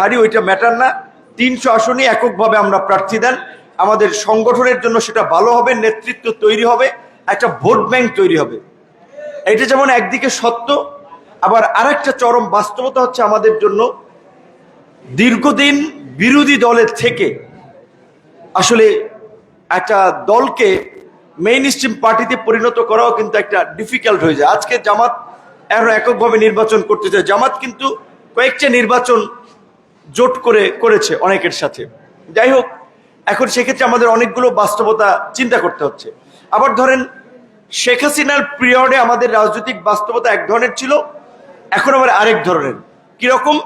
হারি, ওইটা ম্যাটার না। তিনশো আসনে এককভাবে আমরা প্রার্থী দেন। আমাদের সংগঠনের জন্য সেটা ভালো হবে, নেতৃত্ব তৈরি হবে, একটা ভোট ব্যাংক তৈরি হবে। এটা যেমন একদিকে সত্য, আবার আরেকটা চরম বাস্তবতা হচ্ছে আমাদের জন্য দীর্ঘদিন বিরোধী দলের থেকে আসলে একটা দলকে মেইন স্ট্রিম পার্টিতে পরিণত করাও কিন্তু একটা ডিফিকাল্ট হয়ে যায়। আজকে জামাত এখন এককভাবে নির্বাচন করতে চায়। জামাত কিন্তু কয়েকটা নির্বাচন জোট করে করেছে অনেকের সাথে। যাই হোক এখন সেক্ষেত্রে আমাদের অনেকগুলো বাস্তবতা চিন্তা করতে হচ্ছে। আবার ধরেন, শেখ হাসিনার পিরিয়ডে আমাদের রাজনৈতিক বাস্তবতা এক ধরনের ছিল, এখন আবার আরেক ধরনের। কীরকম?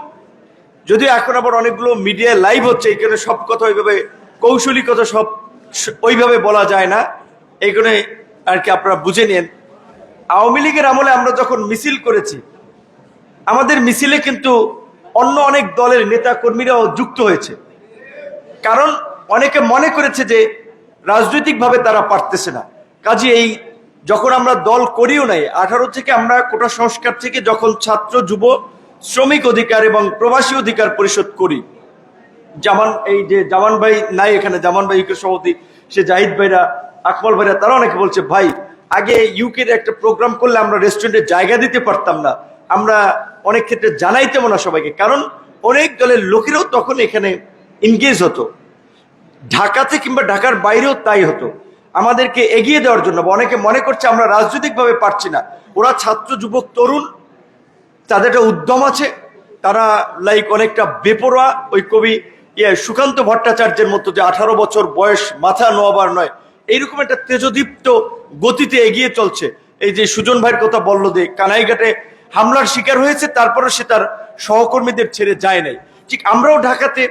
যদিও এখন আবার অনেকগুলো মিডিয়ায় লাইভ হচ্ছে এখানে সব কথা ওইভাবে কৌশলী কথা সব ওইভাবে বলা যায় না। এইখানে আর কি আপনারা বুঝে নিন। আওয়ামী লীগের আমলে আমরা যখন মিছিল করেছি, আমাদের মিছিলে কিন্তু অন্য অনেক দলের নেতা কর্মীরাও যুক্ত হয়েছে। কারণ অনেকে মনে করেছে যে রাজনৈতিকভাবে তারা পারতেছে না। কাজে এই যখন আমরা দল করিও নাই, আঠারো থেকে আমরা কোটা সংস্কার থেকে যখন ছাত্র, যুব, শ্রমিক অধিকার এবং প্রবাসী অধিকার পরিষদ করি, জামান এই যে জামান ভাই নাই এখানে, জামান ভাই সভাপতি, সে জাহিদ ভাইরা, আকমল ভাইরা, তারা অনেকে বলছে, ভাই, আগে ইউকের একটা প্রোগ্রাম করলে আমরা রেস্টুরেন্টে জায়গা দিতে পারতাম না। আমরা অনেক ক্ষেত্রে জানাইতাম না সবাইকে, কারণ অনেক দলের লোকেরাও তখন এখানে এনগেজ হতো। ঢাকাতে কিংবা ঢাকার বাইরেও তাই হতো। আমাদেরকে এগিয়ে দেওয়ার জন্য, বা অনেকে মনে করছে আমরা রাজনৈতিকভাবে পারছি না। ওরা ছাত্র, যুবক, তরুণ, তাদের একটা উদ্যম আছে। তারা লাইক অনেকটা বেপরোয়া, ওই কবি ইয়ে সুকান্ত ভট্টাচার্যের মতো যে আঠারো বছর বয়স মাথা নোয়াবার নয়, এইরকম একটা তেজদীপ্ত গতিতে এগিয়ে চলছে। এই যে সুজন ভাইয়ের কথা বলল যে কানাইঘাটে হামলার শিকার হয়েছে তারপরে সে তার সহকর্মীদের ছেড়ে যায় নাই। ঠিক আমরাও ঢাকাতে,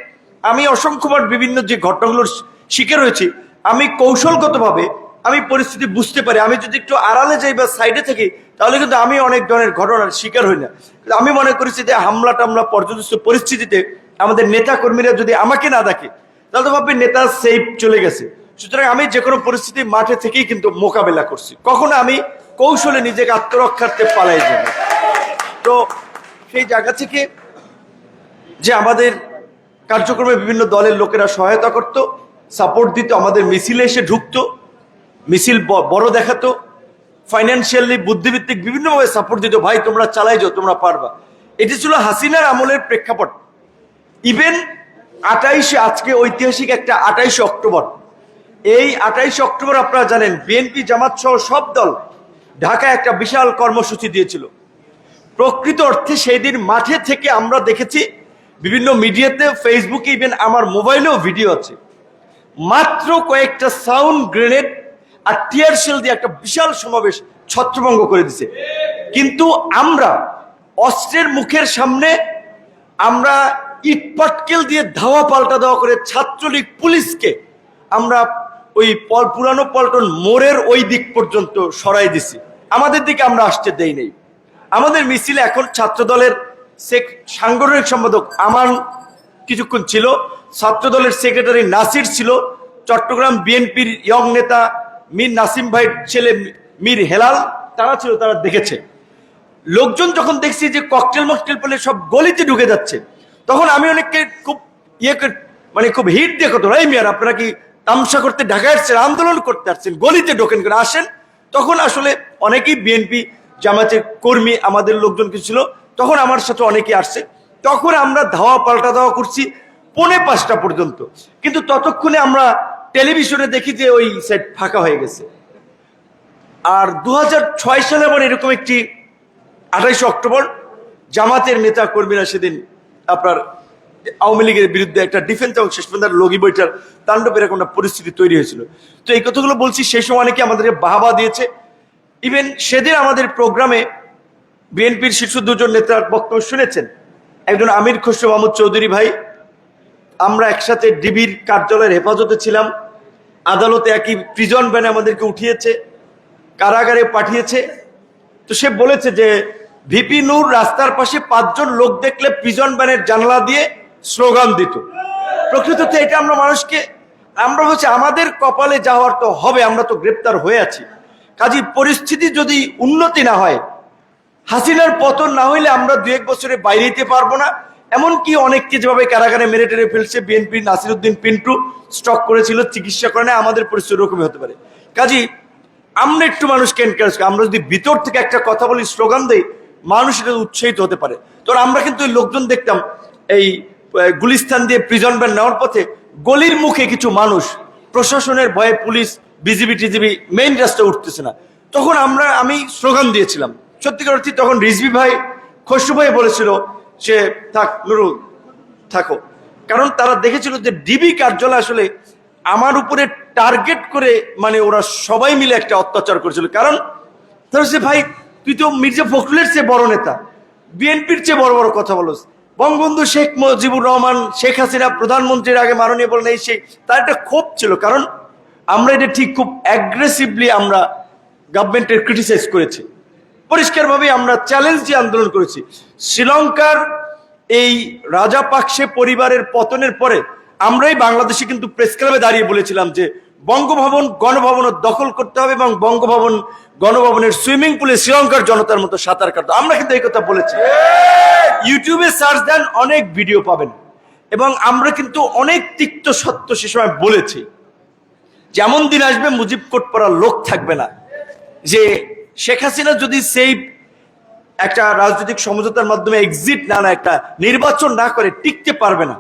আমি অসংখ্যবার বিভিন্ন যে ঘটনাগুলোর শিকার হয়েছি, আমি কৌশলগতভাবে আমি পরিস্থিতি বুঝতে পারি। আমি যদি একটু আড়ালে যাই বা সাইডে থাকি, তাহলে কিন্তু আমি অনেক ধরনের ঘটনার শিকার হই না। আমি মনে করেছি যে হামলা টামলা পর্যদস্ত পরিস্থিতিতে আমাদের নেতা কর্মীরা যদি আমাকে না ডাকে, তাহলে তো ভাববে নেতা সেফ চলে গেছে। সুতরাং আমি যে কোনো পরিস্থিতি মাঠে থেকেই কিন্তু মোকাবেলা করছি। কখনো আমি কৌশলে নিজেকে আত্মরক্ষার্থে পালাই যাবে। তো সেই জায়গা থেকে যে আমাদের কার্যক্রমে বিভিন্ন দলের লোকেরা সহায়তা করত সাপোর্ট দিত, আমাদের মিছিলে এসে ঢুকতো, মিছিল বড় দেখাতো ফাইন্যান্সিয়ালি বুদ্ধিভিত্তিক বিভিন্নভাবে সাপোর্ট দিত, ভাই, তোমরা চালাই যাও, তোমরা পারবা। এটি ছিল হাসিনার আমলের প্রেক্ষাপট। ইভেন আটাইশে আজকে ঐতিহাসিক একটা আটাইশে অক্টোবর। এই আটাইশে অক্টোবর আপনারা জানেন বিএনপি জামাত সহ সব দল ঢাকায় একটা বিশাল কর্মসূচি দিয়েছিল। প্রকৃত অর্থে সেই দিন মাঠে থেকে আমরা দেখেছি বিভিন্ন মিডিয়াতে ফেসবুকে ইভেন আমার মোবাইলেও ভিডিও আছে। মাত্র কয়েকটা সাউন্ড গ্রেনেড আর টিয়ার শেল দিয়ে একটা বিশাল সমাবেশ ছত্রভঙ্গ করে দিছে কিন্তু আমরা অস্ত্রের মুখের সামনে আমরা ইট পাটকেল দিয়ে ধাওয়া পাল্টা দেওয়া করে ছাত্রলীগ পুলিশকে আমরা ওই পুরানো পল্টন মোড়ের ওই দিক পর্যন্ত সরাই দিছি আমাদের দিকে আমরা আসতে দেই নেই। আমাদের মিছিলে এখন ছাত্র দলের সাংগঠনিক সম্পাদক আমার কিছুক্ষণ ছিল ছাত্র দলের সেক্রেটারি নাসির ছিল, চট্টগ্রাম বিএনপির ইয়ং নেতা মীর নাসিম ভাইয়ের ছেলে মীর হেলাল, তারা ছিল, তারা দেখেছে। লোকজন যখন দেখছি যে ককটেল মকটেল পেলে সব গলিতে ঢুকে যাচ্ছে, তখন আমি অনেককে খুব ইয়ে মানে খুব হিট দিয়ে কত, এই মিয়ার, আপনারা কি তামসা করতে ঢাকা আসছেন, আন্দোলন করতে আসছেন, গলিতে ঢোকেন করে আসেন। তখন আসলে অনেকেই বিএনপি জামাতের কর্মী, আমাদের লোকজন কিছু ছিল, তখন আমার সাথে অনেকে আসছে। তখন আমরা ধাওয়া পাল্টা ধাওয়া করছি পৌনে পাঁচটা পর্যন্ত। কিন্তু ততক্ষণে আমরা টেলিভিশনে দেখি যে ওই সেট ফাঁকা হয়ে গেছে। আর দু ছয় সালে আবার এরকম একটি আঠাইশে অক্টোবর, জামাতের নেতা কর্মীরা সেদিন আপনার আওয়ামী লীগের বিরুদ্ধে একটা ডিফেন্স এবং শেষ পর্যন্ত লগি বইটার তাণ্ডব এরকম একটা পরিস্থিতি তৈরি হয়েছিল। তো এই কথাগুলো বলছি, সেই সময় অনেকে আমাদেরকে বাহাবা দিয়েছে। ইভেন সেদিন আমাদের প্রোগ্রামে বিএনপির শীর্ষ দুজন নেতার বক্তব্য শুনেছেন। একজন আমির খসরু মাহমুদ চৌধুরী ভাই, আমরা একসাথে ডিবির কার্যালয়ের হেফাজতে ছিলাম। আদালতে একই প্রিজন ভ্যানে আমাদেরকে উঠিয়েছে, কারাগারে পাঠিয়েছে। তো সে বলেছে যে, ভিপি নূর রাস্তার পাশে পাঁচজন লোক দেখলে প্রিজন ব্যানের জানলা দিয়ে স্লোগান দিত। প্রকৃততে এটা আমরা মানুষকে, আমরা হচ্ছে আমাদের কপালে যাওয়ার তো হবে, আমরা তো গ্রেপ্তার হয়ে আছি। কাজী, পরিস্থিতি যদি উন্নতি না হয়, হাসিনার পতন না হইলে আমরা দু এক বছরে বাইরে যেতে পারব না। এমনকি অনেককে যেভাবে কারাগারে মেরে টেরে ফেলছে, বিএনপি নাসিরুদ্দিন পিন্টু স্টক করেছিল, চিকিৎসা করে না আমাদের পরিস্থিতি ওরকমই হতে পারে। কাজী, আমরা একটু মানুষকে এনকারেজ করি, আমরা যদি ভিতর থেকে একটা কথা বলি, স্লোগান দেই, মানুষ এটা উৎসাহিত হতে পারে। তো আমরা কিন্তু লোকজন দেখতাম, এই গুলিস্তান দিয়ে প্রিজন ব্যান নেওয়ার পথে গলির মুখে কিছু মানুষ প্রশাসনের ভয়ে পুলিশ বিজিবি টিজিবি মেইন রাস্তায় উঠতেছে না। তখন আমরা আমি স্লোগান দিয়েছিলাম। সত্যিকার অর্থে তখন রিজভি ভাই খসরু ভাই বলেছিল সে থাক নুরুল থাকো। কারণ তারা দেখেছিল যে ডিবি কার্যালয় আসলে আমার উপরে টার্গেট করে মানে ওরা সবাই মিলে একটা অত্যাচার করেছিল। কারণ তারা বলছে, ভাই তুই তো মির্জা ফখরুলের চেয়ে বড় নেতা। বিএনপির চেয়ে বড় বড় কথা বলোস। বঙ্গবন্ধু শেখ মুজিবুর রহমান, শেখ হাসিনা প্রধানমন্ত্রীর আগে মাননীয় বলেন, এই সেই তার একটা ক্ষোভ ছিল। কারণ আমরা এটা ঠিক খুব অ্যাগ্রেসিভলি আমরা গভর্নমেন্টের ক্রিটিসাইজ করেছি। পরিষ্কারভাবে আমরা চ্যালেঞ্জ দিয়ে আন্দোলন করেছি। শ্রীলঙ্কার এই রাজা পাকসে পরিবারের পতনের পরে আমরাই বাংলাদেশে কিন্তু প্রেস ক্লাবে দাঁড়িয়ে বলেছিলাম যে বঙ্গভবন গণভবন দখল করতে হবে এবং বঙ্গভবন, গণভবনের সুইমিং পুলে শ্রীলঙ্কার জনতার মতো সাঁতার কাটতে। আমরা কিন্তু এই কথা বলেছি। ইউটিউবে সার্চ দেন, অনেক ভিডিও পাবেন। এবং আমরা কিন্তু অনেক তিক্ত সত্য সে সময় বলেছি। যেমন দিন আসবে, মুজিব কোট পড়ার লোক থাকবে না। যে শেখ হাসিনা যদি সেই একটা রাজনৈতিক সমঝোতার মাধ্যমে এক্সিট না না একটা নির্বাচন না করে, টিকতে পারবে না।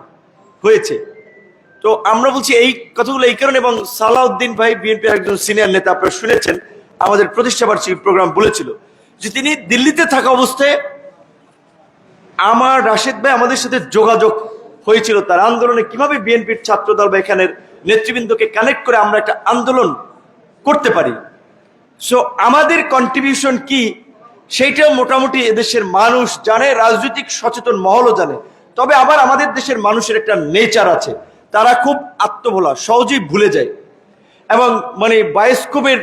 হয়েছে। তো আমরা বলছি এই কথাগুলো এই কারণে, এবং সালাউদ্দিন ভাই, বিএনপির একজন সিনিয়র নেতা আপনারা শুনেছেন, আমাদের প্রতিষ্ঠাবার্ষিকী প্রোগ্রাম বলেছিল যে তিনি দিল্লিতে থাকা অবস্থায় আমার রাশেদ ভাই আমাদের সাথে যোগাযোগ হয়েছিল। তার আন্দোলনে কীভাবে বিএনপির ছাত্রদল বা এখানের নেতৃবৃন্দকে কানেক্ট করে আমরা একটা আন্দোলন করতে পারি? সো আমাদের কন্ট্রিবিউশন কি? সেইটাও মোটামুটি এদেশের মানুষ জানে, রাজনৈতিক সচেতন মহলও জানে। তবে আবার আমাদের দেশের মানুষের একটা নেচার আছে। তারা খুব আত্মভোলা সহজেই ভুলে যায়। এবং মানে বায়োস্কোপের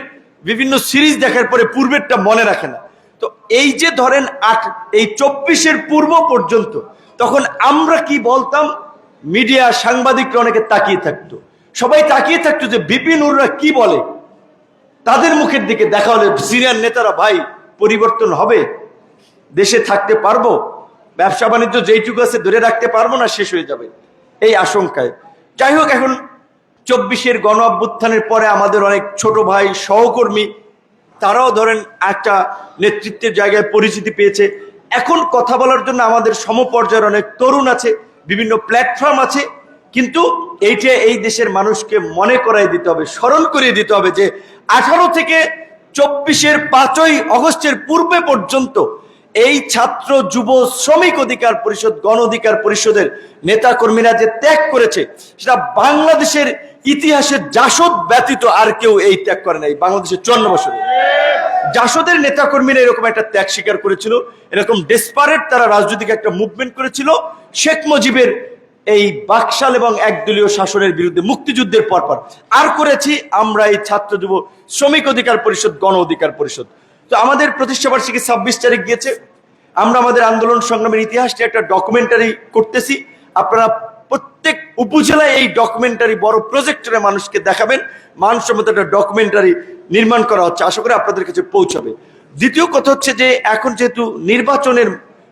বিভিন্ন সিরিজ দেখার পরে পূর্বেরটা মনে রাখে না। তো এই যে ধরেন আট এই চব্বিশের পূর্ব পর্যন্ত, তখন আমরা কি বলতাম? মিডিয়া, সাংবাদিকরা অনেকে তাকিয়ে থাকতো। সবাই তাকিয়ে থাকতো যে বিপিনুররা কি বলে? তাদের মুখের দিকে দেখা হলে, সিনিয়র নেতারা, ভাই, পরিবর্তন হবে? দেশে থাকতে পারব? ব্যবসা বাণিজ্য যেইটুকু আছে ধরে রাখতে পারব না, শেষ হয়ে যাবে? এই আশঙ্কায়। যাই হোক, এখন চব্বিশের গণ অভ্যুত্থানের পরে আমাদের অনেক ছোট ভাই সহকর্মী, তারাও ধরেন একটা নেতৃত্বের জায়গায় পরিচিতি পেয়েছে। এখন কথা বলার জন্য আমাদের সমপর্যায়ের অনেক তরুণ আছে, বিভিন্ন প্ল্যাটফর্ম আছে, কিন্তু এইটা এই দেশের মানুষকে মনে করাই দিতে হবে, স্মরণ করিয়ে দিতে হবে যে আঠারো থেকে চব্বিশের পাঁচই অগস্টের পূর্বে পর্যন্ত এই ছাত্র যুব শ্রমিক অধিকার পরিষদ, গণ অধিকার পরিষদের নেতা কর্মীরা যে ত্যাগ করেছে, সেটা বাংলাদেশের ইতিহাসের জাসদ ব্যতীত আর কেউ এই ত্যাগ করে নাই, বাংলাদেশের চুয়ান্ন বছরে। জাসদের নেতাকর্মীরা এরকম একটা ত্যাগ স্বীকার করেছিল, এরকম ডেসপারেট তারা রাজনৈতিক একটা মুভমেন্ট করেছিল। শেখ মুজিবের এই বাকশাল এবং একদলীয় শাসনের বিরুদ্ধে মুক্তিযুদ্ধের পরপর। আর করেছি আমরা এই ছাত্র যুব শ্রমিক অধিকার পরিষদ, গণ অধিকার পরিষদ। তো আমাদের প্রতিষ্ঠাবার্ষিকী ছাব্বিশ তারিখ গিয়েছে। আমরা আমাদের আন্দোলন সংগ্রামের ইতিহাসটি একটা ডকুমেন্টারি করতেছি। আপনারা প্রত্যেক উপজেলায় এই ডকুমেন্টারি বড় প্রজেক্টরে মানুষকে দেখাবেন। মানসম্মত একটা ডকুমেন্টারি নির্মাণ করা হচ্ছে। আশা করি আপনাদের কাছে পৌঁছাবে। দ্বিতীয় কথা হচ্ছে যে, এখন যেহেতু নির্বাচনের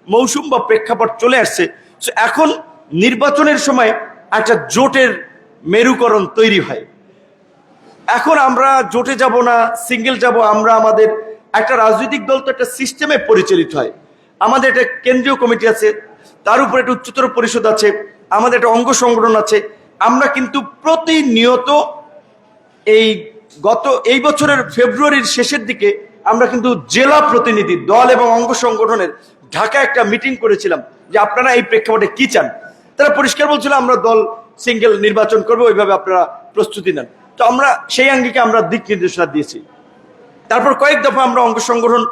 মৌসুম বা প্রেক্ষাপট চলে আসছে এখন নির্বাচনের সময় একটা জোটের মেরুকরণ তৈরি হয়। এখন আমরা জোটে যাব না, সিঙ্গেল যাব, আমরা আমাদের একটা রাজনৈতিক দল তো একটা সিস্টেমে পরিচালিত হয়। আমাদের একটা কেন্দ্রীয় কমিটি আছে, তার উপর একটা উচ্চতর পরিষদ আছে, আমাদের একটা অঙ্গ সংগঠন আছে। আমরা কিন্তু প্রতিনিয়ত এই গত, এই বছরের ফেব্রুয়ারির শেষের দিকে আমরা কিন্তু জেলা প্রতিনিধি দল এবং অঙ্গ সংগঠনের ঢাকা একটা মিটিং করেছিলাম যে আপনারা এই প্রেক্ষাপটে কি চান? তারা পরিষ্কার বলছিল, আমরা দল সিঙ্গেল নির্বাচন করব। ওইভাবে আপনারা প্রস্তুতি নেন। তো আমরা সেই আঙ্গিকে আমরা দিক নির্দেশনা দিয়েছি। তারপর কয়েক দফা আমরা অঙ্গ সংগঠন,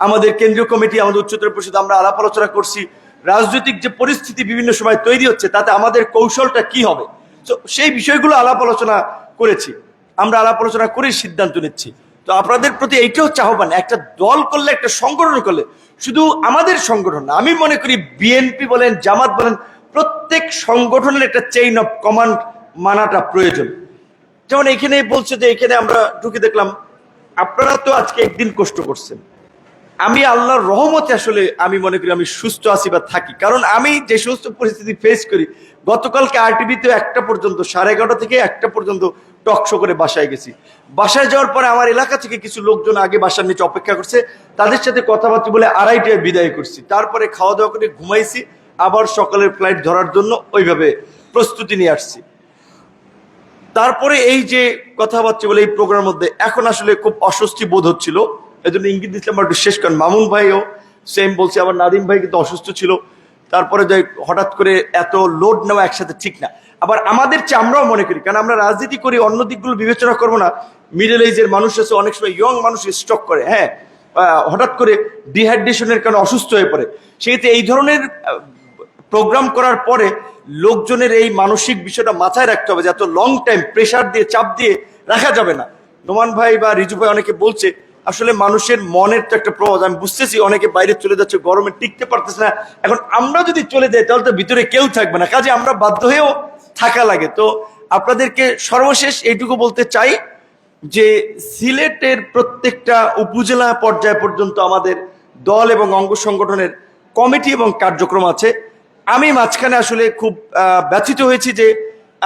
আমাদের কেন্দ্রীয় কমিটি, আমাদের উচ্চতর পরিষদ, আমরা আলাপ আলোচনা করছি। রাজনৈতিক যে পরিস্থিতি বিভিন্ন সময় তৈরি হচ্ছে, তাতে আমাদের কৌশলটা কি হবে? তো সেই বিষয়গুলো আলাপ আলোচনা করেছি। আমরা আলাপ আলোচনা করে সিদ্ধান্ত নিচ্ছি। তো আপনাদের প্রতি এইটাও চাহবান একটা দল করলে, একটা সংগঠন করলে, শুধু আমাদের সংগঠন না, আমি মনে করি বিএনপি বলেন, জামাত বলেন, প্রত্যেক সংগঠনের একটা চেইন অফ কমান্ড মানাটা প্রয়োজন। যেমন এখানে বলছে যে এখানে আমরা ঢুকে দেখলাম আপনারা তো আজকে একদিন কষ্ট করছেন। আমি আল্লাহর রহমতে আসলে আমি মনে করি আমি সুস্থ আছি বা থাকি। কারণ আমি যে সমস্ত পরিস্থিতি ফেস করি, গতকালকে আরটিভিতে একটা পর্যন্ত, সাড়ে এগারোটা থেকে একটা পর্যন্ত টক শো করে বাসায় গেছি। বাসায় যাওয়ার পরে আমার এলাকা থেকে কিছু লোকজন আগে বাসার নিচে অপেক্ষা করছে, তাদের সাথে কথাবার্তা বলে আড়াইটায় বিদায় করছি। তারপরে খাওয়া দাওয়া করে ঘুমাইছি, আবার সকালের ফ্লাইট ধরার জন্য ওইভাবে প্রস্তুতি নিয়ে আসছি। তারপরে এই যে কথাবার্তা বলে এই প্রোগ্রামের মধ্যে এখন আসলে খুব অস্বস্তি বোধ হচ্ছিল। এই জন্য ইঙ্গিত দিচ্ছিলাম একটু শেষ করেন। মামুন ভাইও সেম বলছে, আবার নাদিম ভাই কিন্তু অসুস্থ ছিল। তারপরে যে হঠাৎ করে এত লোড নেওয়া একসাথে ঠিক না। আবার আমাদের চেয়ে আমরাও মনে করি, কারণ আমরা রাজনীতি করি, অন্য দিকগুলো বিবেচনা করব না। মিডল এজের মানুষ আছে, অনেক সময় ইয়ং মানুষ স্টক করে হ্যাঁ। হঠাৎ করে ডিহাইড্রেশনের কারণে অসুস্থ হয়ে পড়ে। সেক্ষেত্রে এই ধরনের প্রোগ্রাম করার পরে লোকজনের এই মানসিক বিষয়টা মাথায় রাখতে হবে যে লং টাইম প্রেশার দিয়ে, চাপ দিয়ে রাখা যাবে না। নোমান ভাই বা রিজু ভাই অনেকে বলছে, আসলে মানুষের মনের তো একটা প্রভাব আমি বুঝতেছি অনেকে বাইরে চলে যাচ্ছে, গরমে টিকতে পারতেছে না। এখন আমরা যদি চলে যাই, তাহলে তো ভিতরে কেউ থাকবে না। কাজে আমরা বাধ্য হয়েও থাকা লাগে। তো আপনাদেরকে সর্বশেষ এইটুকু বলতে চাই যে, সিলেটের প্রত্যেকটা উপজেলা পর্যায় পর্যন্ত আমাদের দল এবং অঙ্গ সংগঠনের কমিটি এবং কার্যক্রম আছে। আমি মাঝখানে আসলে খুব ব্যথিত হয়েছি যে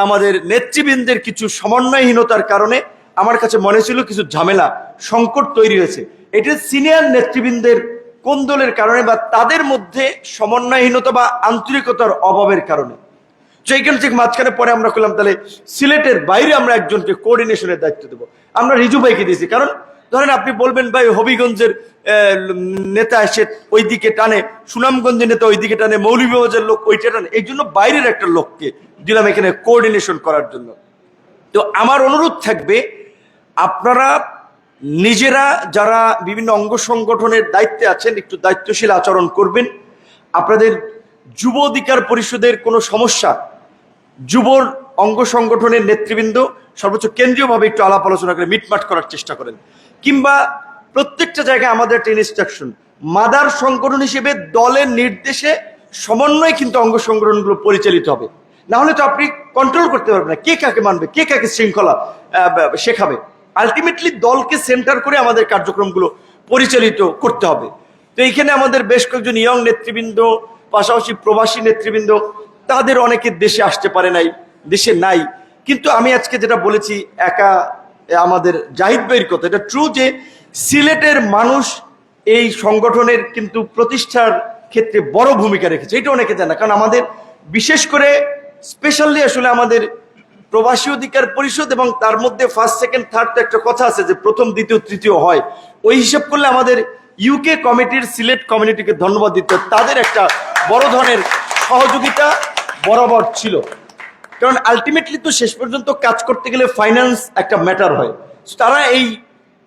আমাদের নেতৃবৃন্দের কিছু সমন্বয়হীনতার কারণে আমার কাছে মনে ছিল কিছু ঝামেলা, সংকট তৈরি হয়েছে। এটা সিনিয়র নেতৃবৃন্দের কোন্দলের কারণে বা তাদের মধ্যে সমন্বয়হীনতা বা আন্তরিকতার অভাবের কারণে? সেইখান মাঝখানে পরে আমরা করলাম, তাহলে সিলেটের বাইরে আমরা একজনকে কোঅর্ডিনেশনের দায়িত্ব দেবো। আমরা রিজু ভাইকে দিয়েছি, কারণ ধরেন আপনি বলবেন, ভাই, হবিগঞ্জের নেতা এসে ওইদিকে টানে, সুনামগঞ্জের নেতা ওইদিকে টানে মৌলভীবাজার লোক ওইটা টানে। এই জন্য বাইরের একটা লোককে দিলাম এখানে কোঅর্ডিনেশন করার জন্য। তো আমার অনুরোধ থাকবে, আপনারা নিজেরা যারা বিভিন্ন অঙ্গ সংগঠনের দায়িত্বে আছেন, একটু দায়িত্বশীল আচরণ করবেন। আপনাদের যুব অধিকার পরিষদের কোনো সমস্যা যুবর অঙ্গ সংগঠনের নেতৃবৃন্দ সর্বোচ্চ কেন্দ্রীয়ভাবে একটু আলাপ আলোচনা করে মিটমাট করার চেষ্টা করেন। কিংবা প্রত্যেকটা জায়গায় আমাদের একটা ইনস্ট্রাকশন মাদার সংগঠন হিসেবে দলের নির্দেশে সমন্বয় কিন্তু অঙ্গ সংগঠনগুলো পরিচালিত হবে। না হলে তো আপনি কন্ট্রোল করতে পারবেন না। কে কাকে মানবে? কে কাকে শৃঙ্খলা শেখাবে? আলটিমেটলি দলকে সেন্টার করে আমাদের কার্যক্রমগুলো পরিচালিত করতে হবে। তো এইখানে আমাদের বেশ কয়েকজন ইয়ং নেতৃবৃন্দ, পাশাপাশি প্রবাসী নেতৃবৃন্দ, তাদের অনেকে দেশে আসতে পারে নাই, দেশে নাই। কিন্তু আমি আজকে যেটা বলেছি, একা আমাদের জাহিদ ভাইয়ের কথা। এটা ট্রু যে সিলেটের মানুষ এই সংগঠনের কিন্তু প্রতিষ্ঠার ক্ষেত্রে বড় ভূমিকা রেখেছে। এটা অনেকে জানে কারণ আমাদের বিশেষ করে স্পেশালি আসলে আমাদের প্রবাসী অধিকার পরিষদ এবং তার মধ্যে ফার্স্ট সেকেন্ড থার্ড তো একটা কথা আছে যে প্রথম, দ্বিতীয়, তৃতীয় হয়। ওই হিসাব করলে আমাদের ইউকে কমিটির সিলেট কমিউনিটিকে ধন্যবাদ দিতে। তাদের একটা বড় ধরনের সহযোগিতা বরাবর ছিল। কারণ আলটিমেটলি তো শেষ পর্যন্ত কাজ করতে গেলে ফাইন্যান্স একটা ম্যাটার হয়। তারা এই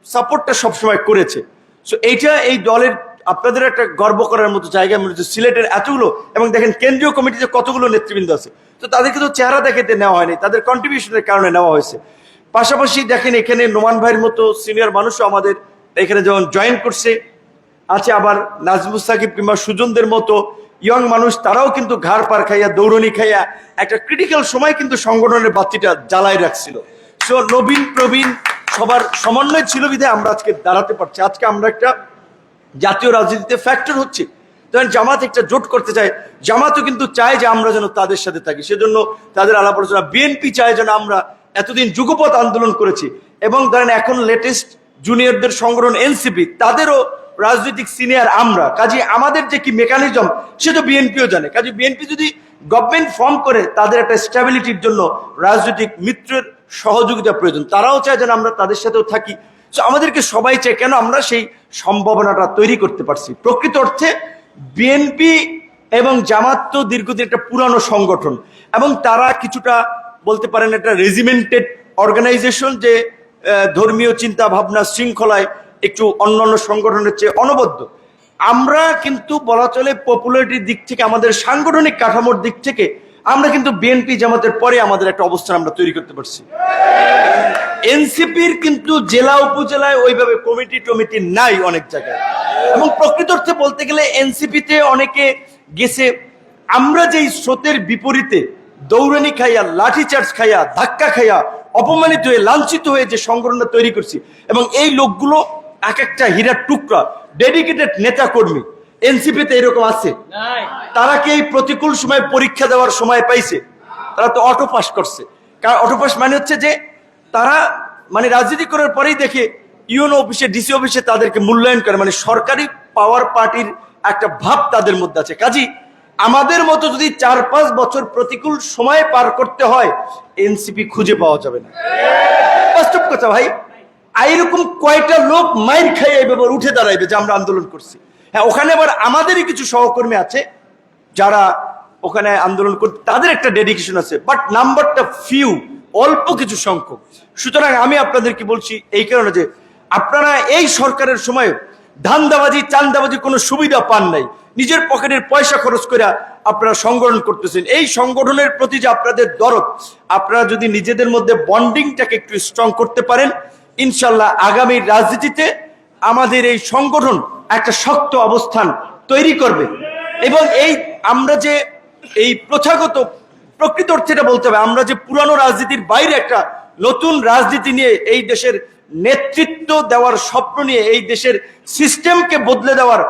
সাপোর্টটা সবসময় করেছে। সো এইটা এই দলের আপনাদের একটা গর্ব করার মতো জায়গা, মনে হচ্ছে সিলেটের এতগুলো, এবং দেখেন কেন্দ্রীয় কমিটিতে কতগুলো নেতৃবৃন্দ আছে। তো তাদেরকে তো চেহারা দেখাতে নেওয়া হয়নি, তাদের কন্ট্রিবিউশনের কারণে নেওয়া হয়েছে। পাশাপাশি দেখেন এখানে নোমান ভাইয়ের মতো সিনিয়র মানুষও আমাদের এখানে যেমন জয়েন করছে, আছে আবার নাজমুস সাকিব কিংবা সুজনদের মতো ইয়ং মানুষ, তারাও কিন্তু ঘাড় পার খাইয়া, দৌড়নি খাইয়া একটা ক্রিটিক্যাল সময় কিন্তু সংগঠনের বাতিটা জ্বালায় রাখছিল। সো নবীন প্রবীণ সবার সমন্বয় ছিল বিধায় আমরা আজকে দাঁড়াতে পারছি। আজকে আমরা একটা জাতীয় রাজনীতিতে ফ্যাক্টর হচ্ছে। ধরেন জামাত একটা জোট করতে চায়, জামাতও কিন্তু চায় যে আমরা যেন তাদের সাথে থাকি। সেজন্য তাদের আলাপ আলোচনা বিএনপি চায় যেন আমরা এতদিন যুগপথ আন্দোলন করেছি। এবং ধরেন এখন লেটেস্ট জুনিয়রদের সংগঠন এনসিপি তাদেরও রাজনৈতিক সিনিয়র আমরা, কাজে আমাদের যে কি মেকানিজম সে তো বিএনপিও জানে। কাজে বিএনপি যদি গভর্নমেন্ট ফর্ম করে, তাদের একটা স্ট্যাবিলিটির জন্য রাজনৈতিক মিত্রের সহযোগিতা প্রয়োজন। তারাও চায় যেন আমরা তাদের সাথেও থাকি। তো আমাদেরকে সবাই চায় কেন আমরা সেই সম্ভাবনাটা তৈরি করতে পারছি। প্রকৃত অর্থে বিএনপি এবং জামাত তো দীর্ঘদিন একটা পুরানো সংগঠন এবং তারা কিছুটা বলতে পারেন একটা রেজিমেন্টেড অর্গানাইজেশন যে ধর্মীয় চিন্তা ভাবনা শৃঙ্খলায় একটু অন্য অন্য সংগঠনের চেয়ে অনবদ্য। আমরা কিন্তু বলা চলে পপুলারিটির দিক থেকে, আমাদের সাংগঠনিক কাঠামোর দিক থেকে, আমরা কিন্তু বিএনপি জামাতের পরে আমাদের একটা অবস্থান আমরা তৈরি করতে পারছি। এনসিপির কিন্তু জেলা উপজেলায় ওইভাবে কমিটি টমিটি নাই অনেক জায়গায়। এবং প্রকৃত অর্থে বলতে গেলে এনসিপিতে অনেকে গেছে, আমরা যেই স্রোতের বিপরীতে দৌড়ানি খাইয়া লাঠিচার্জ খাইয়া, ধাক্কা খাইয়া, অপমানিত হয়ে, লাঞ্ছিত হয়ে যে সংগঠনটা তৈরি করছি, এবং এই লোকগুলো এক একটা হীরার টুকরা ডেডিকেটেড নেতা কর্মী এনসিপিতে এরকম আছে। তারা কি এই প্রতিকূল সময় পরীক্ষা দেওয়ার সময় পাইছে? তারা তো অটো পাস করছে। কারণ অটো পাস মানে হচ্ছে যে তারা মানে রাজনীতি করার পরেই দেখে ইউনো অফিসে ডিসি অফিসে তাদেরকে মূল্যায়ন করে মানে সরকারি পাওয়ার পার্টির একটা ভাব তাদের মধ্যে আছে। কাজী আমাদের মতো যদি চার পাঁচ বছর প্রতিকূল সময় পার করতে হয় এনসিপি খুঁজে পাওয়া যাবে না। বাস্তব কথা ভাই। এইরকম কয়টা লোক মাইর খাইয়ে এবার উঠে দাঁড়াইবে যে আমরা আন্দোলন করছি? হ্যাঁ ওখানে আবার আমাদেরই কিছু সহকর্মী আছে যারা ওখানে আন্দোলন করতে তাদের একটা ডেডিকেশন আছে বাট নাম্বারটা ফিউ অল্প কিছু সংখ্যক। সুতরাং আমি আপনাদেরকে বলছি এই কারণে যে আপনারা এই সরকারের সময় ধান্দাবাজি, চান্দাবাজি কোনো সুবিধা পান নাই। নিজের পকেটের পয়সা খরচ করে আপনারা সংগঠন করতেছেন। এই সংগঠনের প্রতি যে আপনাদের দরদ, আপনারা যদি নিজেদের মধ্যে বন্ডিংটাকে একটু স্ট্রং করতে পারেন ইনশাল্লাহ আগামী রাজনীতিতে আমাদের এই সংগঠন একটা শক্ত অবস্থান তৈরি করবে। এবং এই আমরা যে এই প্রথাগত প্রকৃত অর্থে এটা বলতে হবে, আমরা যে পুরানো রাজনীতির বাইরে একটা নতুন রাজনীতি নিয়ে এই দেশের নেতৃত্ব দেওয়ার স্বপ্ন নিয়ে এই দেশের সিস্টেমকে বদলে দেওয়ার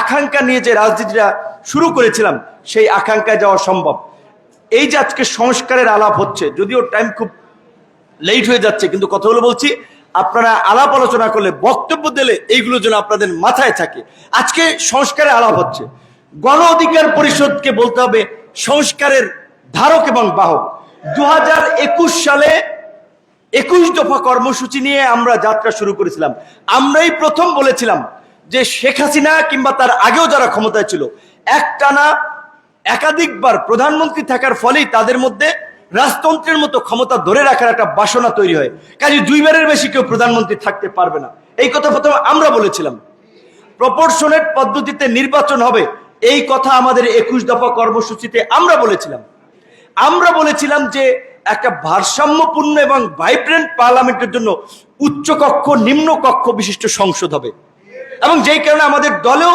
আকাঙ্ক্ষা নিয়ে যে রাজনীতিটা শুরু করেছিলাম, সেই আকাঙ্ক্ষায় যাওয়া সম্ভব। এই যে আজকে সংস্কারের আলাপ হচ্ছে, যদিও টাইম খুব লেট হয়ে যাচ্ছে, কিন্তু কথা বলছি আপনারা আলাপ আলোচনা করলে, বক্তব্য দিলে এইগুলো যেন আপনাদের মাথায় থাকে। আজকে সংস্কারে আলাপ হচ্ছে। গণ অধিকার পরিষদকে বলতে হবে সংস্কারের ধারক এবং বাহক। দু হাজার একুশ সালে একুশ দফা কর্মসূচি নিয়ে আমরা যাত্রা শুরু করেছিলাম। আমরাই প্রথম বলেছিলাম যে শেখ হাসিনা কিংবা তার আগেও যারা ক্ষমতায় ছিল, একটানা একাধিকবার প্রধানমন্ত্রী থাকার ফলেই তাদের মধ্যে রাজতন্ত্রের মতো ক্ষমতা ধরে রাখার একটা বাসনা তৈরি হয়। কাজে দুইবারের বেশি কেউ প্রধানমন্ত্রী থাকতে পারবে না। এই কথা প্রথমে আমরা বলেছিলাম। প্রপোর্শনেট পদ্ধতিতে নির্বাচন হবে, এই কথা আমাদের একুশ দফা কর্মসূচিতে আমরা বলেছিলাম। আমরা বলেছিলাম যে একটা ভারসাম্যপূর্ণ এবং ভাইব্রেন্ট পার্লামেন্টের জন্য উচ্চ কক্ষ নিম্ন কক্ষ বিশিষ্ট সংসদ হবে। এবং যেই কারণে আমাদের দলেও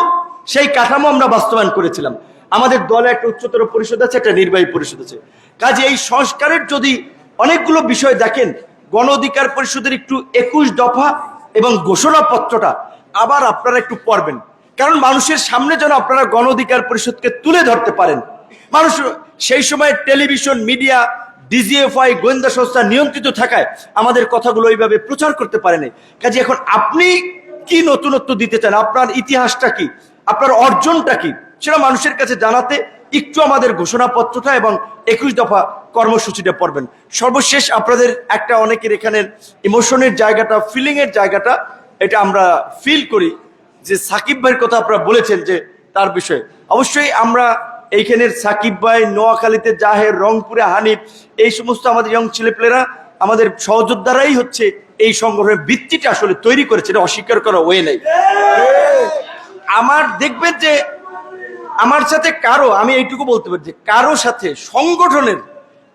সেই কাঠামো আমরা বাস্তবায়ন করেছিলাম। আমাদের দলে একটা উচ্চতর পরিষদ আছে, একটা নির্বাহী পরিষদ আছে। কাজে এই সংস্কারের যদি অনেকগুলো বিষয় দেখেন, গণ অধিকার পরিষদের একটু একুশ দফা এবং ঘোষণাপত্রটা আবার আপনারা একটু পড়বেন। কারণ মানুষের সামনে যেন আপনারা গণ অধিকার পরিষদকে তুলে ধরতে পারেন। মানুষ সেই সময় টেলিভিশন, মিডিয়া, ডিজিএফআই, গোয়েন্দা সংস্থা নিয়ন্ত্রিত থাকায় আমাদের কথাগুলো ওইভাবে প্রচার করতে পারেনি। কাজে এখন আপনি কি নতুনত্ব দিতে চান? আপনার ইতিহাসটা কি? আপনার অর্জনটা কি? সেটা মানুষের কাছে জানাতে একটু আমাদের ঘোষণাপত্রটা এবং একুশ দফা কর্মসূচিটা পড়বেন। সর্বশেষ আপনাদের একটা অনেকের এখানে ইমোশনের জায়গাটা ফিলিং এর জায়গাটা এটা আমরা ফিল করি। যে সাকিব ভাইয়ের কথা আপনারা বলেছেন যে তার বিষয়ে। অবশ্যই আমরা এইখানের সাকিব ভাই নোয়াখালীতে জাহের রংপুরে হানিফ এই সমস্ত আমাদের ইয়ং ছেলেপেলেরা আমাদের সহযোদ্ধারাই হচ্ছে এই সংগঠনের ভিত্তিটা আসলে তৈরি করেছে। এটা অস্বীকার করা ওয়ে নাই। আমার দেখবেন যে আমার সাথে কারও, আমি এইটুকু বলতে পারি যে কারও সাথে সংগঠনের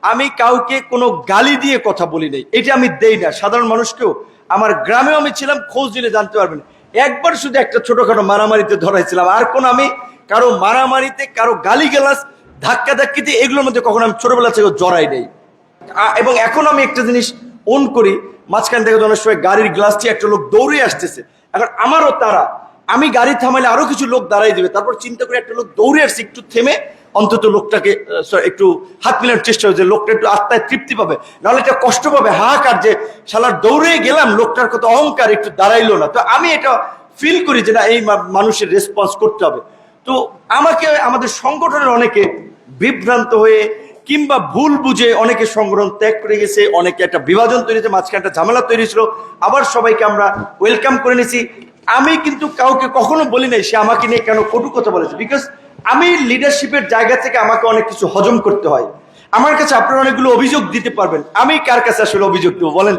আমি কাউকে কোনো গালি দিয়ে কথা বলি নাই। এটা আমি দেই না। সাধারণ মানুষকেও আমার গ্রামেও আমি ছিলাম, খোঁজ দিলে জানতে পারবেন। একবার শুধু একটা ছোটখাটো মারামারিতে ধরাইছিলাম। আর কোন আমি কারও মারামারিতে, কারও গালি গেলাস ধাক্কা ধাক্কিতে এগুলোর মধ্যে কখনো আমি ছোটবেলা থেকে জড়াই নেই। এবং এখন আমি একটা জিনিস অন করি। মাঝখান থেকে অনেক সময় গাড়ির গ্লাসটি একটা লোক দৌড়ে আসতেছে। এখন আমারও তারা আমি গাড়ি থামাইলে আরও কিছু লোক দাঁড়াই দিবে। তারপর চিন্তা করে একটা লোক দৌড়ে আসছে, একটু থেমে অন্তত লোকটাকে একটু হাত মিলানোর চেষ্টা হয়েছে। লোকটা একটু আত্মায় তৃপ্তি পাবে। নাহলে একটা কষ্ট পাবে, হাহাকার যে শালার দৌড়ে গেলাম, লোকটার কত অহংকার একটু দাঁড়াইলো না। তো আমি এটা ফিল করি যে না, এই মানুষের রেসপন্স করতে হবে। তো আমাকে, আমাদের সংগঠনের অনেকে বিভ্রান্ত হয়ে কিংবা ভুল বুঝে অনেকে সংগঠন ত্যাগ করে গেছে, অনেকে একটা বিভাজন তৈরি হয়েছে মাঝখানে একটা ঝামেলা তৈরি ছিল। আবার সবাইকে আমরা ওয়েলকাম করে নিয়েছি আমি কিন্তু কাউকে কখনো বলি নাই সে আমাকে নিয়ে কেন কটু কথা বলেছে। বিকজ আমি লিডারশিপের জায়গা থেকে আমাকে অনেক কিছু হজম করতে হয়। আমার কাছে আপনারা অনেকগুলো অভিযোগ দিতে পারবেন। আমি কার কাছে আসলে অভিযোগ দেবো বলেন?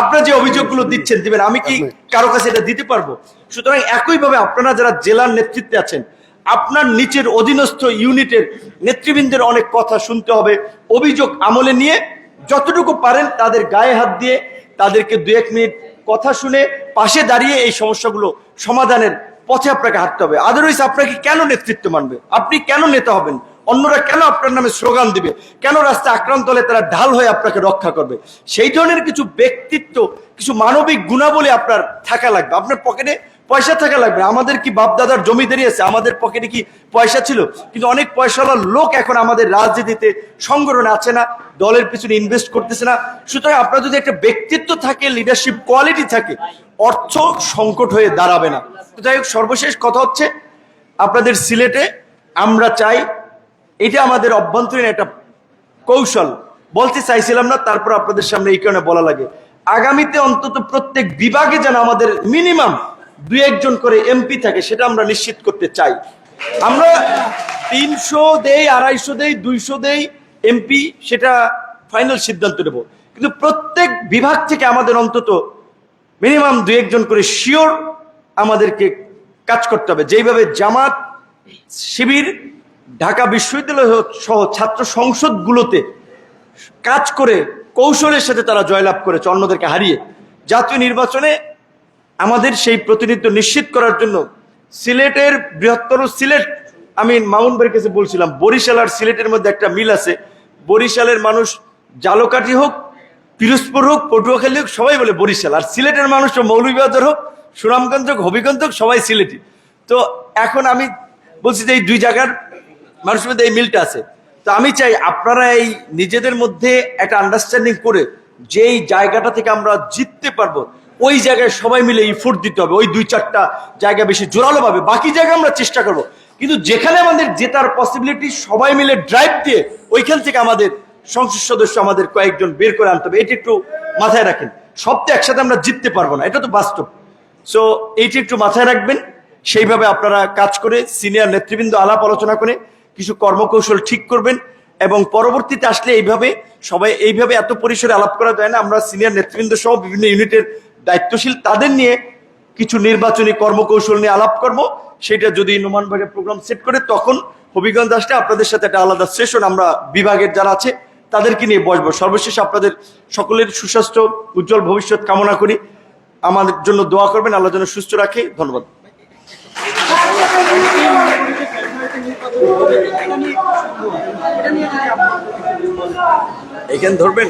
আপনারা যে অভিযোগগুলো দিচ্ছেন দিবেন আমি কি কারও কাছে এটা দিতে পারব? সুতরাং একইভাবে আপনারা যারা জেলার নেতৃত্বে আছেন আপনার নিচের অধীনস্থ ইউনিটের নেতৃবৃন্দের অনেক কথা শুনতে হবে অভিযোগ আমলে নিয়ে যতটুকু পারেন তাদের গায়ে হাত দিয়ে তাদেরকে দু এক মিনিট কথা শুনে পাশে দাঁড়িয়ে এই সমস্যাগুলো সমাধানের পথে আপনাকে হাঁটতে হবে। আদারওয়াইজ আপনাকে কেন নেতৃত্ব মানবে? আপনি কেন নেতা হবেন? অন্যরা কেন আপনার নামে স্লোগান দিবে? কেন রাস্তায় আক্রান্ত হলে তারা ঢাল হয়ে আপনাকে রক্ষা করবে? সেই ধরনের কিছু ব্যক্তিত্ব, কিছু মানবিক গুণাবলী আপনার থাকা লাগবে। আপনার পকেটে পয়সা থাকা লাগবে আমাদের কি বাপদাদার জমিদারি আছে? আমাদের পকেটে কি পয়সা ছিল? কিন্তু অনেক পয়সাওয়ালা লোক এখন আমাদের রাজনীতিতে সংগঠনে আছে না, দলের পিছনে ইনভেস্ট করতেছে না। সুতরাং আপনার যদি একটা ব্যক্তিত্ব থাকে লিডারশিপ কোয়ালিটি থাকে, অর্থ সংকট হয়ে দাঁড়াবে না। তো যাই হোক, সর্বশেষ কথা হচ্ছে, আপনাদের সিলেটে আমরা চাই, এটা আমাদের অভ্যন্তরীণ একটা কৌশল। বলতে চাইছিলাম না, তারপর আপনাদের সামনে এই কারণে বলা লাগে। আগামীতে অন্তত প্রত্যেক বিভাগে যেন আমাদের মিনিমাম দুই একজন করে এমপি থাকে, সেটা আমরা নিশ্চিত করতে চাই। আমরা তিনশো দেই, আড়াইশো দেই, দুইশো দেই এমপি, সেটা ফাইনাল সিদ্ধান্ত নেব। কিন্তু প্রত্যেক বিভাগ থেকে আমাদের অন্তত মিনিমাম দুই একজন করে শিওর আমাদেরকে কাজ করতে হবে। যেইভাবে জামাত শিবির, ঢাকা বিশ্ববিদ্যালয় সহ ছাত্র সংসদগুলোতে কাজ করে কৌশলের সাথে তারা জয়লাভ করেছে, অন্যদেরকে হারিয়ে। জাতীয় নির্বাচনে আমাদের সেই প্রতিনিধিত্ব নিশ্চিত করার জন্য সিলেটের বৃহত্তর সিলেট, আমি মাউন্ট ভাইয়ের কাছে বলছিলাম, বরিশাল আর সিলেটের মধ্যে একটা মিল আছে। বরিশালের মানুষ জালকাঠি হোক, পিরোজপুর হোক, পটুয়াখালী হোক, সবাই বলে বরিশাল। আর সিলেটের মানুষ মৌলভীবাজার হোক, সুনামগঞ্জ হোক, হবিগঞ্জ হোক, সবাই সিলেটি। তো এখন আমি বলছি যে এই দুই জায়গার মানুষের মধ্যে এই মিলটা আছে। তো আমি চাই আপনারা এই নিজেদের মধ্যে একটা আন্ডারস্ট্যান্ডিং করে যেই জায়গাটা থেকে আমরা জিততে পারব ওই জায়গায় সবাই মিলে ইফোর্ট দিতে হবে, ওই দুই চারটা জায়গা বেশি জোরালো ভাবে, বাকি জায়গা আমরা চেষ্টা করব। কিন্তু যেখানে আমাদের জেতার পসিবিলিটি সবাই মিলে ড্রাইভ দিয়ে ওইখান থেকে আমাদের সংসদ সদস্য আমাদের কয়েকজন বের করে আনতে হবে, এটা একটু মাথায় রাখেন। সব একসাথে আমরা জিততে পারব না, এটা তো বাস্তব। সো এইটি একটু মাথায় রাখবেন, সেইভাবে আপনারা কাজ করে সিনিয়র নেতৃবৃন্দ আলাপ আলোচনা করে কিছু কর্মকৌশল ঠিক করবেন এবং পরবর্তীতে আসলে এইভাবে সবাই এইভাবে এত পরিসরে আলাপ করা যায় না, আমরা সিনিয়র নেতৃবৃন্দ সহ বিভিন্ন ইউনিটের দায়িত্বশীল তাদের নিয়ে কিছু নির্বাচনী কর্মকৌশল নিয়ে আলাপ করব। সেটা যদি নোমান প্রোগ্রাম সেট করে, তখন হবিগঞ্জ আসলে আপনাদের সাথে একটা আলাদা সেশন আমরা বিভাগের যারা আছে, তাদেরকে নিয়ে বসবো। সর্বশেষ আপনাদের সকলের সুস্বাস্থ্য, উজ্জ্বল ভবিষ্যৎ কামনা করি। আমাদের জন্য দোয়া করবেন, আল্লাহ যেন সুস্থ রাখে। ধন্যবাদ। এখানে ধরবেন?